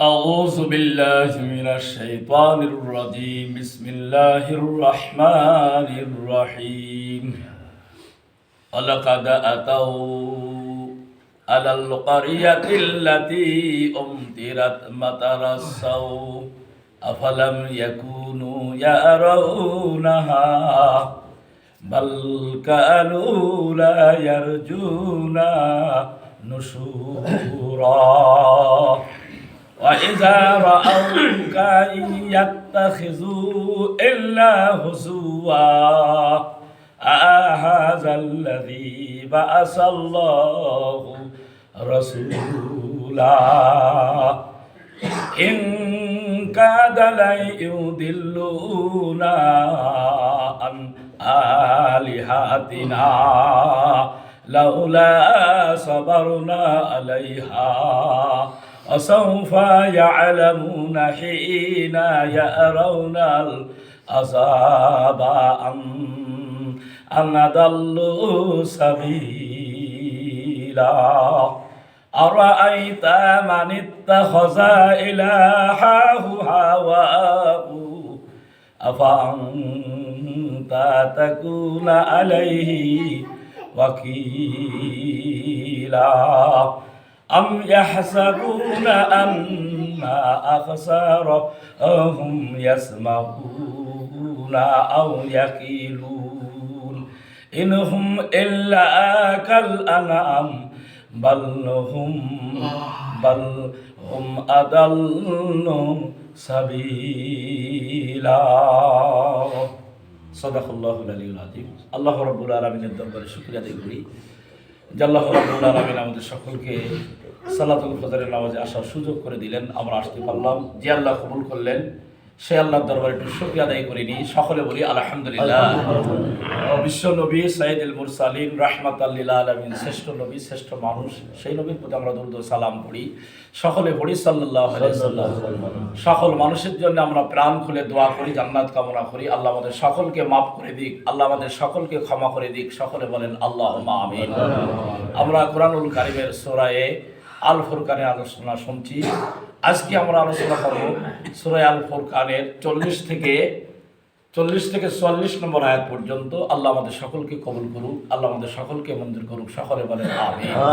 أعوذ بالله من الشيطان الرجيم بسم الله الرحمن الرحيم ولقد أتوا على القرية التي أمطرت مطر السوء أفلم يكونوا يرونها بل كانوا لا يرجون نشورا وإذا رأوك إن يتخذوا إلا هزوا أهذا الذي بأس الله رسولا؟ إن كاد ليضلونا عن آلهتنا لولا صبرنا عليها. وسوف يعلمون حين يرون العذاب أن أن ضلوا سبيلا. أرأيت من اتخذ إلهه هواه أفأنت تكون عليه وكيلا؟ أم يحسبون أن أخسارهم يسمعون أو يقيلون إن هم إلا كالأنعام بل هم بل هم أضل سبيلا صدق الله العلي العظيم الله رب العالمين দরবারে শুকরিয়া আদায় করি জাল্লাহ আমাদের সকলকে সালাতুল ফজরের নামাজে আসার সুযোগ করে দিলেন। আমরা আসতে পারলাম। যে আল্লাহ কবুল করলেন সে আল্লাহর দরবারে একটু শুকরিয়া আদায় করে নিই সকলে বলি আলহামদুলিল্লাহ। বিশ্ব নবী সাইদুল মুরসালিন রাহমাত আল্লিল আলমিন। শ্রেষ্ঠ নবী শ্রেষ্ঠ মানুষ সেই নবীর প্রতি আমরা দুর্দ সালাম করি সকলে পড়ি সাল্লাহ সকল মানুষের জন্য আমরা প্রাণ খুলে দোয়া করি জান্নাত কামনা করি। আল্লাহ আমাদের সকলকে মাফ করে দিক। আল্লাহ আমাদের সকলকে ক্ষমা করে দিক। সকলে বলেন আল্লাহ আমিন। আমরা কোরআনুল কারিমের সোরায়ে আল ফুরকানের আলোচনা শুনছি। আজকে আমরা আলোচনা করব সুরায় আল ফুরকানের চল্লিশ থেকে চল্লিশ থেকে চল্লিশ নম্বর আয়াত পর্যন্ত আল্লাহ আমাদের সকলকে কবুল করুক আল্লাহ আমাদের সকলকে মঞ্জুর করুক সকলে বলেন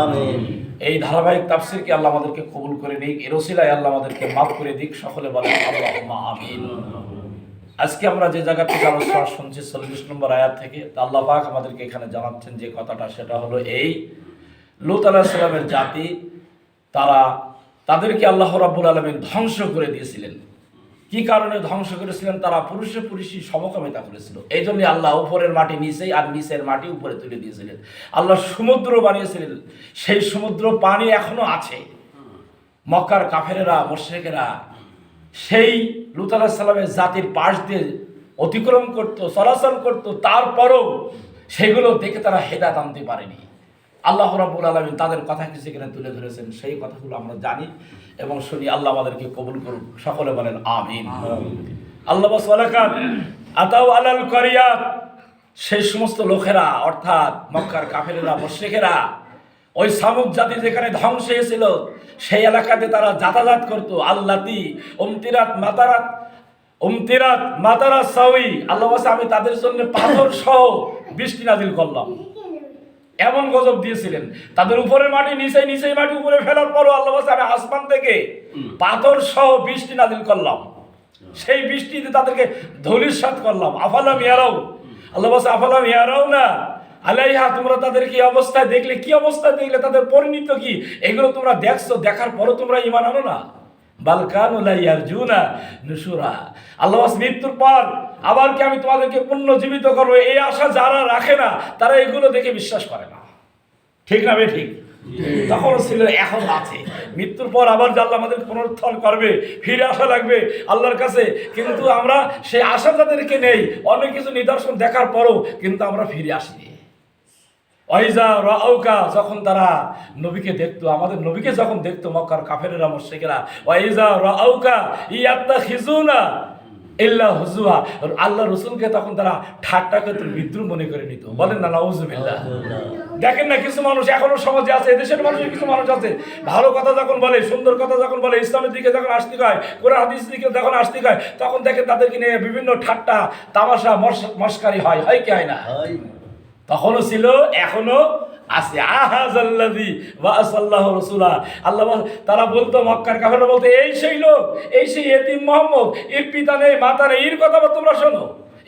আমিন। এই ধারাবাহিক তাফসিরকে আল্লাহ আমাদেরকে কবুল করে দিক এরসিলায় আল্লাহ আমাদেরকে মাফ করে দিক সকলে বলেন আল্লাহ আমিন। আজকে আমরা যে জায়গা থেকে আলোচনা শুনছি চল্লিশ নম্বর আয়াত থেকে তা আল্লাহ পাক আমাদেরকে এখানে জানাচ্ছেন যে কথাটা সেটা হলো এই। লুত আলাহ সাল্লামের জাতি তারা তাদেরকে আল্লাহ রাব্বুল আলমিন ধ্বংস করে দিয়েছিলেন। কি কারণে ধ্বংস করেছিলেন? তারা পুরুষে পুরুষই সমকামিতা করেছিল। এই জন্য আল্লাহ উপরের মাটি নিচেই আর নিচের মাটি উপরে তুলে দিয়েছিলেন। আল্লাহ সমুদ্র বানিয়েছিলেন। সেই সমুদ্র পানি এখনও আছে। মক্কার কাফেরেরা মোর্শেকেরা সেই লুত আলাহ সাল্লামের জাতির পাশ দিয়ে অতিক্রম করতো, চলাচল করতো। তারপরও সেগুলো দেখে তারা হেদাত আনতে পারেনি। আল্লাহ রাবুল আলমিন তাদের কথা কিছু সেখানে তুলে ধরেছেন। সেই কথাগুলো আমরা জানি এবং শুনি। আল্লাহ আমাদেরকে কবুল করুক। সকলে বলেন আমিন। আল্লাহ সালাকান আতাউ আলাল করিয়াত। সেই সমস্ত লোকেরা অর্থাৎ মক্কার কাফেরেরা মোশেকেরা ওই শামুক জাতি যেখানে ধ্বংস হয়েছিল সেই এলাকাতে তারা যাতায়াত করত। আল্লাতি উমতিরাত মাতারাত উমতিরাত মাতারাত সাউই। আল্লাহ আমি তাদের জন্য পাথর সহ বৃষ্টি নাজিল করলাম। এমন গজব দিয়েছিলেন। তাদের উপরের মাটি নিচে নিচে মাটি উপরে ফেলার পরও আল্লাহ আমি আসমান থেকে পাথর সহ বৃষ্টি নাজিল করলাম। সেই বৃষ্টিতে তাদেরকে ধলিসাত করলাম। আফালাম ইয়ারাও আল্লাহ বলছে আফালাম ইয়ারাও না? আলাইহা তোমরা তাদের কি অবস্থায় দেখলে? কি অবস্থায় দেখলে? তাদের পরিণত কি? এগুলো তোমরা দেখছ দেখার পরও তোমরা ইমান আনো না? বালকানুলাইয়ারজুনা নুসুরা। আল্লাহ মৃত্যুর পর আবার কি আমি তোমাদেরকে পুনর্জীবিত করব? এই আশা যারা রাখে না, তারা এগুলো দেখে বিশ্বাস করে না। ঠিক না ঠিক? তখনও ছিল, এখন আছে। মৃত্যুর পর আবার যে আল্লাহ আমাদের পুনরুত্থান করবে, ফিরে আসা লাগবে আল্লাহর কাছে। কিন্তু আমরা সেই আশা তাদেরকে নেই। অনেক কিছু নিদর্শন দেখার পরও কিন্তু আমরা ফিরে আসিনি। ওয়াইজা রাউকা যখন তারা নবীকে দেখতো আমাদের নবীকে যখন দেখতো মক্কার কাফেরেরা মুশরিকেরা ওয়াইজা রাউকা ইয়াত্তা খিজুনা ইল্লা হুজুয়া আল্লাহ রসুলকে তখন তারা ঠাট্টা করতে বিদ্রুপ মনে করে নিত। বলেন না নাউজুবিল্লাহ দেখেন না কিছু মানুষ এখনও সমাজে আছে এদেশের মানুষের কিছু মানুষ আছে। ভালো কথা যখন বলে সুন্দর কথা যখন বলে ইসলামের দিকে যখন আসতে হয় কোরআন হাদিস দিকে যখন আসতে হয় তখন দেখেন তাদেরকে নিয়ে বিভিন্ন ঠাট্টা তামাশা মশ- মস্কারি হয় হয় কি হয় না। তখনও ছিল এখনও আছে। আহাজাল্লাযী ওয়াসাল্লাহু রসুলা। আল্লাহ তারা বলতো মক্কার কাফেররা বলতো এই সেই লোক এই সেই এতিম মোহাম্মদ এর পিতা নেই মাতা নেই এর কথা তোমরা শোনো।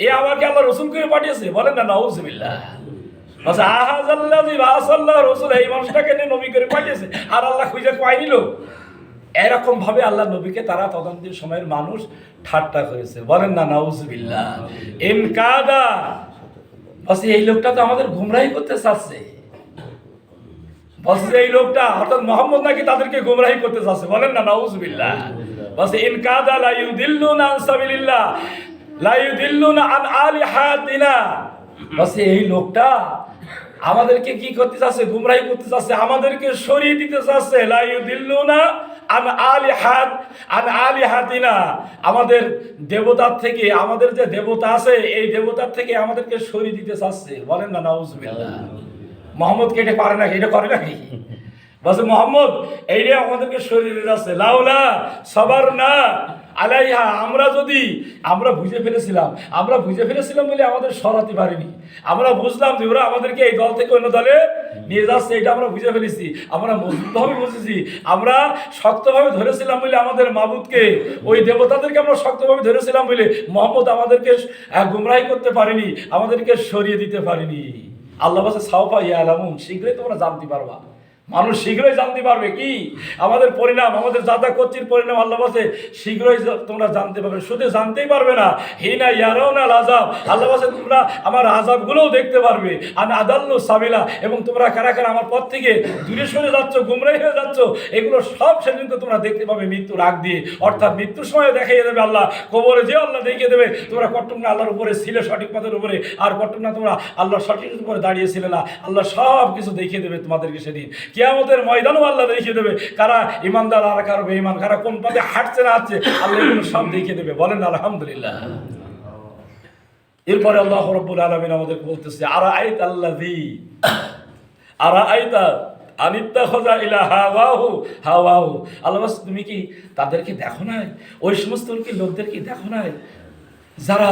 এ আমাকে আল্লাহ রসুল করে পাঠিয়েছে। বলেন না নাউজুবিল্লাহ। ওয়াসাল্লাহু রাসূলা এই মানুষটাকে নিয়ে নবী করে পাঠিয়েছে আর আল্লাহ খুঁজে কয় নিল এরকম ভাবে আল্লাহ নবীকে তারা তদন্তের সময়ের মানুষ ঠাট্টা করেছে। বলেন না নাউজুবিল্লাহ। ইনকাদা বলছে, এই লোকটা তো আমাদের গুমরাহি করতে চাচ্ছে। বলছে, এই লোকটা অর্থাৎ মোহাম্মদ নাকি তাদেরকে গুমরাহি করতে চাচ্ছে? বলেন না, নাউজুবিল্লাহ। বলছে ইনকাদা লা ইউদিল্লুনা আন সাবিলিল্লাহ, লা ইউদিল্লুনা আন আলিহাতিনা। বলছে, এই লোকটা আমাদেরকে কি করতে চাচ্ছে? গুমরাহি করতে চাচ্ছে? আমাদেরকে সরিয়ে দিতে চাচ্ছে? লা ইউদিল্লুনা আন আলি হাত আন আলি হাতিনা আমাদের দেবতার থেকে, আমাদের যে দেবতা আছে, এই দেবতার থেকে আমাদেরকে সরিয়ে দিতে চাচ্ছে। বলেন না, নাউজুবিল্লাহ। মোহাম্মদ কেটে পারে না এটা করে নাকি? বলছে, মোহাম্মদ, এইটা আমাদেরকে শরীরে যাচ্ছে লাউলা, সবার না। আলাইহা, আমরা যদি, আমরা বুঝে ফেলেছিলাম, আমরা বুঝে ফেলেছিলাম বলে আমাদের সরাতে পারিনি। আমরা বুঝলাম যে ওরা আমাদেরকে এই দল থেকে অন্য দলে নিয়ে যাচ্ছে, এটা আমরা বুঝে ফেলেছি, আমরা মজবুতভাবে বুঝেছি। আমরা শক্তভাবে ধরেছিলাম বলে আমাদের মাবুদকে, ওই দেবতাদেরকে আমরা শক্তভাবে ধরেছিলাম বলে মোহাম্মদ আমাদেরকে গুমরাহি করতে পারেনি, আমাদেরকে সরিয়ে দিতে পারেনি। আল্লাহ সাউফা ইয়া আলামুন শীঘ্রই তোমরা জানতে পারবা। মানুষ শীঘ্রই জানতে পারবে কি? আমাদের পরিণাম, আমাদের যাতা কর্চির পরিণাম আল্লাহ বাসে শীঘ্রই তোমরা জানতে পারবে। শুধু জানতেই পারবে না, হিনা ইয়ারাও না আজাব আল্লাহ বাসে তোমরা আমার আজাবগুলোও দেখতে পারবে। আমি আদাল্লু সাবিলা। এবং তোমরা কারা কারা আমার পথ থেকে দূরে সরে যাচ্ছ গুমরাই হয়ে যাচ্ছ, এগুলো সব সেদিন তোমরা দেখতে পাবে মৃত্যুর আগ দিয়ে। অর্থাৎ মৃত্যুর সময় দেখাইয়ে দেবে আল্লাহ, কবরে যে আল্লাহ দেখিয়ে দেবে, তোমরা কট্টম না আল্লাহর উপরে ছিলে সঠিক পথের উপরে, আর কট্টম না তোমরা আল্লাহ সঠিক উপরে দাঁড়িয়েছিলে না। আল্লাহ সব কিছু দেখিয়ে দেবে তোমাদেরকে সেদিন। কিয়ামতের ময়দানও আল্লাহ দেখিয়ে দেবে কারা ইমানদার আর কারও বেঈমান, কারা কোন পথে হাঁটছে না হাঁটছে, আল্লাহ এগুলো সব দেখিয়ে দেবে। বলেন আলহামদুলিল্লাহ। এরপরে আল্লাহ রব্বুল আলমিন আমাদেরকে বলতেছে আর আইত আল্লাহি আর আইতা আনিত্তা খোঁজা ইলা হাওয়াহু? হাওয়াহু। আল্লাহ তুমি কি তাদেরকে দেখো নাই? ওই সমস্ত কি লোকদেরকে দেখো নাই? যারা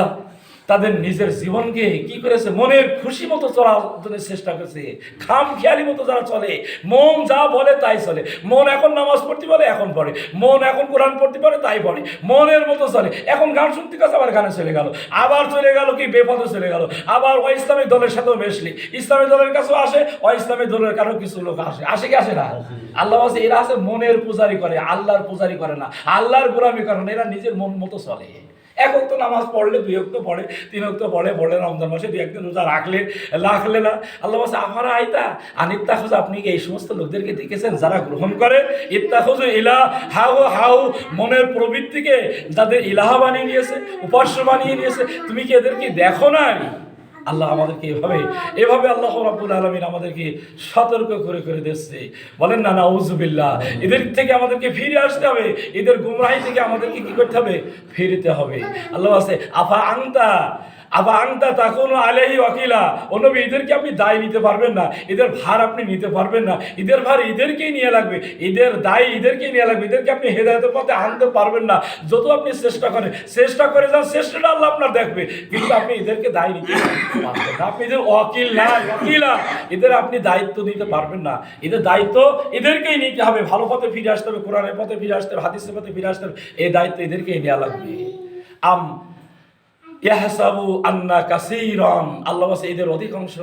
তাদের নিজের জীবনকে কি করেছে? মনের খুশি মতো চলার জন্য চেষ্টা করেছে। খাম খেয়ালি মতো যারা চলে, মন যা বলে তাই চলে। মন এখন নামাজ পড়তে বলে, এখন পড়ে। মন এখন কোরআন পড়তে পারে তাই পড়ে। মনের মতো চলে। এখন গান শুনতে কাছে আবার গানে চলে গেল। আবার চলে গেল কি বেপথে চলে গেল। আবার ওই ইসলামিক দলের সাথেও মেশলি। ইসলামী দলের কাছেও আসে, ওই ইসলামী দলের কারও কিছু লোক আসে। আসে কি আসে না? আল্লাহ আছে এরা আছে মনের পূজারি করে, আল্লাহর পূজারি করে না। আল্লাহর গোলামি করে না, এরা নিজের মন মতো চলে। এক অক্ত নামাজ পড়লে, দুই অক্ত পড়ে, তিন অক্ত পড়ে বলে রমজান মাসে দুই একদিন রোজা রাখলে রাখলে না। আল্লাহ বলছে, আমার আইতা আনিত্তা খোঁজ আপনি কি এই সমস্ত লোকদেরকে দেখেছেন যারা গ্রহণ করে? ইত্তা খোঁজ ইলা হাউ হাউ মনের প্রবৃত্তিকে যাদের ইলাহা বানিয়ে নিয়েছে, উপাস্য বানিয়ে নিয়েছে। তুমি কি এদেরকে দেখো না আল্লাহ আমাদেরকে এভাবে এভাবে আল্লাহ রাব্বুল আলমিন আমাদেরকে সতর্ক করে করে দিচ্ছে বলেন না না উজুবিল্লা এদের থেকে আমাদেরকে ফিরে আসতে হবে। এদের গুমরাহি থেকে আমাদেরকে কি করতে হবে? ফিরতে হবে। আল্লাহ। আছে আফা আংতা আবা আংতা তখন আলেহি ওয়াকিলা। ও এদেরকে আপনি দায় নিতে পারবেন না। এদের ভার আপনি নিতে পারবেন না। এদের ভার এদেরকেই নিয়ে লাগবে। এদের দায় এদেরকেই নিয়ে লাগবে। এদেরকে আপনি হেদায়তের পথে আনতে পারবেন না। যত আপনি চেষ্টা করেন, চেষ্টা করে যান, চেষ্টাটা আল্লাহ আপনার দেখবে। কিন্তু আপনি এদেরকে দায় নিতে পারবেন না। আপনি এদের ওয়াকিল না, ওয়াকিলা, এদের আপনি দায়িত্ব নিতে পারবেন না। এদের দায়িত্ব এদেরকেই নিতে হবে। ভালো পথে ফিরে আসতে হবে, কোরআনের পথে ফিরে আসতে হবে, হাদিসের পথে ফিরে আসতে হবে। এই দায়িত্ব এদেরকেই নেওয়া লাগবে। আম ইয়াহসাবু আন্না কাসীরান। আল্লাহ এদের অধিকাংশ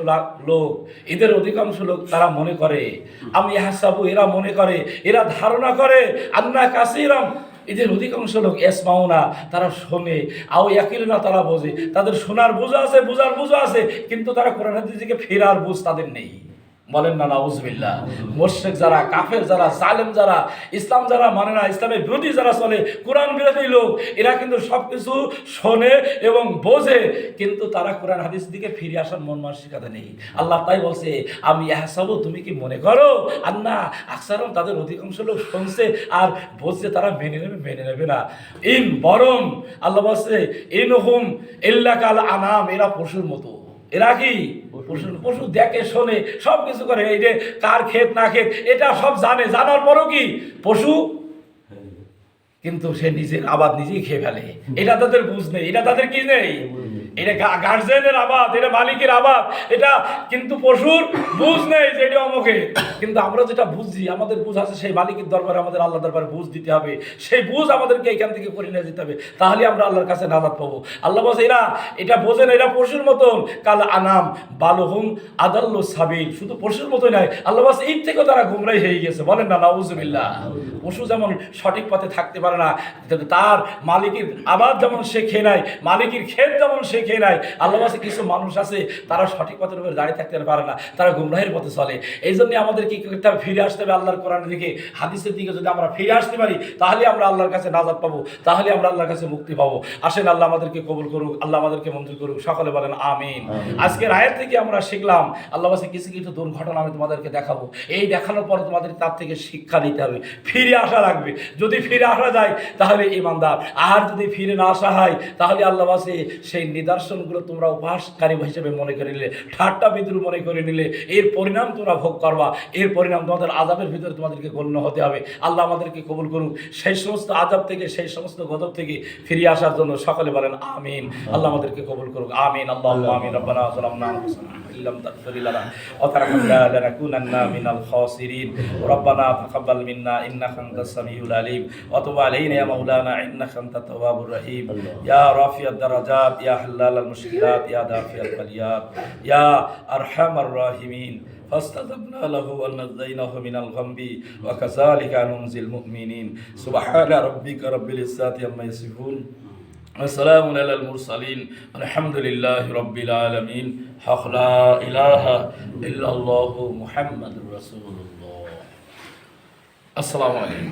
লোক, এদের অধিকাংশ লোক তারা মনে করে। আমি ইয়াহসাবু, এরা মনে করে, এরা ধারণা করে, আন্না কাসীরান। এদের অধিকাংশ লোক এসমাউনা তারা শোনে। আও ইয়াকিল না, তারা বোঝে। তাদের শোনার বুঝা আছে, বোঝার বুঝা আছে, কিন্তু তারা কোরআন হাদিসকে ফেরার বুঝ তাদের নেই। বলেন না, নাউজবিল্লাহ। মোর্শেক যারা, কাফের যারা সালেম যারা, ইসলাম যারা মানে না, ইসলামের বিরোধী যারা চলে কোরআন বিরোধী লোক, এরা কিন্তু সব কিছু শোনে এবং বোঝে, কিন্তু তারা কোরআন হাদিস দিকে ফিরে আসার মন মানসিকতা নেই। আল্লাহ তাই বলছে, আমি এহসাবু তুমি কি মনে করো? আর না আকসারম তাদের অধিকাংশ লোক শুনছে আর বলছে তারা মেনে নেবে মেনে নেবে না। ইন বরং, আল্লাহ বলছে ইন হুম ইল্লা কাল আনাম, এরা পশুর মতো। এরা কি? পশু পশু দেখে, শোনে সব কিছু করে। এই যে কার ক্ষেত, না ক্ষেত, এটা সব জানে। জানার পরও কি? পশু? কিন্তু সে নিজের আবার নিজেই খেয়ে ফেলে। এটা তাদের বুঝ নেই। এটা তাদের কি নেই? এটা গার্জেনের আবাদ, এটা মালিকের আবাদ। এটা কিন্তু পশুর বুঝ নেই যে এটা অমুকে কিন্তু আমরা যেটা বুঝছি, আমাদের বুঝ আছে, সেই মালিকের দরবারে আমাদের আল্লাহ দরবারে বুঝ দিতে হবে। সেই বুঝ আমাদেরকে এখান থেকে করে নিয়ে যেতে হবে। তাহলে আমরা আল্লাহর কাছে নাজাদ পাবো। আল্লাহ বলছে, এরা, এটা বোঝে না এরা পশুর মতন। কাল আনাম বালহুম আদাল্লু সাবিল। শুধু পশুর মতোই নয়, আল্লাহ বলছে এই থেকেও তারা গুমরাই হয়ে গেছে। বলেন না, নাউজুবিল্লাহ। পশু যেমন সঠিক পথে থাকতে পারে না তার মালিকের আবার যেমন সে খেয়ে নেয় মালিকের ক্ষেত যেমন সে খেয়ে নেয় আল্লাহ কাছে কিছু মানুষ আছে তারা সঠিক পথের উপরে দাঁড়িয়ে থাকতে পারে না তারা গুমরাহের পথে চলে। এই জন্য আমাদের কি করতে হবে ফিরে আসতে হবে আল্লাহর কোরআনের দিকে। হাদিসের দিকে যদি আমরা ফিরে আসতে পারি তাহলে আমরা আল্লাহর কাছে নাজাদ পাবো তাহলে আমরা আল্লাহর কাছে মুক্তি পাবো। আসেন আল্লাহ আমাদেরকে কবুল করুক আল্লাহ আমাদেরকে মঞ্জুর করুক সকলে বলেন আমিন। আজকের আয়ের থেকে আমরা শিখলাম আল্লাহ কাছে কিছু কিছু দুর্ঘটনা আমি তোমাদেরকে দেখাবো। এই দেখানোর পরে তোমাদের তার থেকে শিক্ষা নিতে হবে। ফিরে আসা লাগবে যদি ফিরে আসা যায় তাহলে ইমানদার আর যদি ফিরে না আসা হয় তাহলে আল্লাহ বাসে সেই নিদর্শনগুলো তোমরা উপহাসকারী হিসেবে মনে করে নিলে ঠাট্টা বিদ্রুপ মনে করে নিলে এর পরিণাম তোমরা ভোগ করবা এর পরিণাম তোমাদের আজাবের ভিতরে তোমাদেরকে গণ্য হতে হবে আল্লাহ আমাদেরকে কবুল করুক সেই সমস্ত আজাব থেকে সেই সমস্ত গজব থেকে ফিরে আসার জন্য সকলে বলেন আমিন আল্লাহ আমাদেরকে কবুল করুক আমিন আল্লাহ আমিন রব্বানা যালামনা আনফুসানা إن لم تغفر لنا وترحمنا لنكونن من الخاسرين ربنا تقبل منا إنك أنت السميع العليم. وتب علينا يا مولانا إنك أنت التواب الرحيم. يا رافع الدرجات يا حلال المشكلات يا دافع البليات يا أرحم الراحمين. فاستجبنا له ونجيناه من الغم وكذلك ننزي المؤمنين. سبحان ربك رب العزة عما يصفون. وسلام على المرسلين. الحمد لله رب العالمين. حق لا إله إلا الله محمد رسول الله. আসসালামু আলাইকুম।